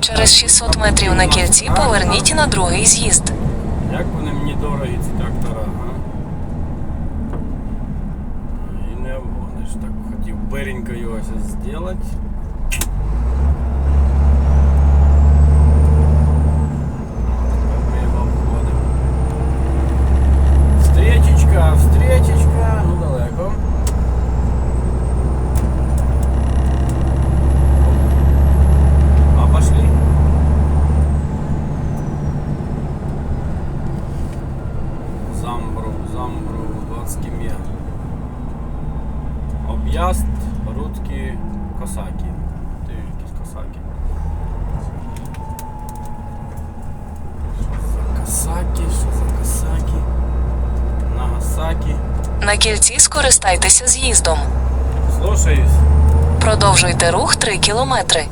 Через 600 метрів на кільці поверніть на другий з'їзд. Як вони мені дорогі, ці трактора, а? І не обгониш. Так хотів беренько його ось зробити. Замбру, Замбру, 20 км. Об'язд, Рудки, Косакі. Ти якісь Косакі. Що за Косакі, що за Косакі? Нагасакі. На кільці скористайтеся з'їздом. Слушаюсь. Продовжуйте рух 3 кілометри.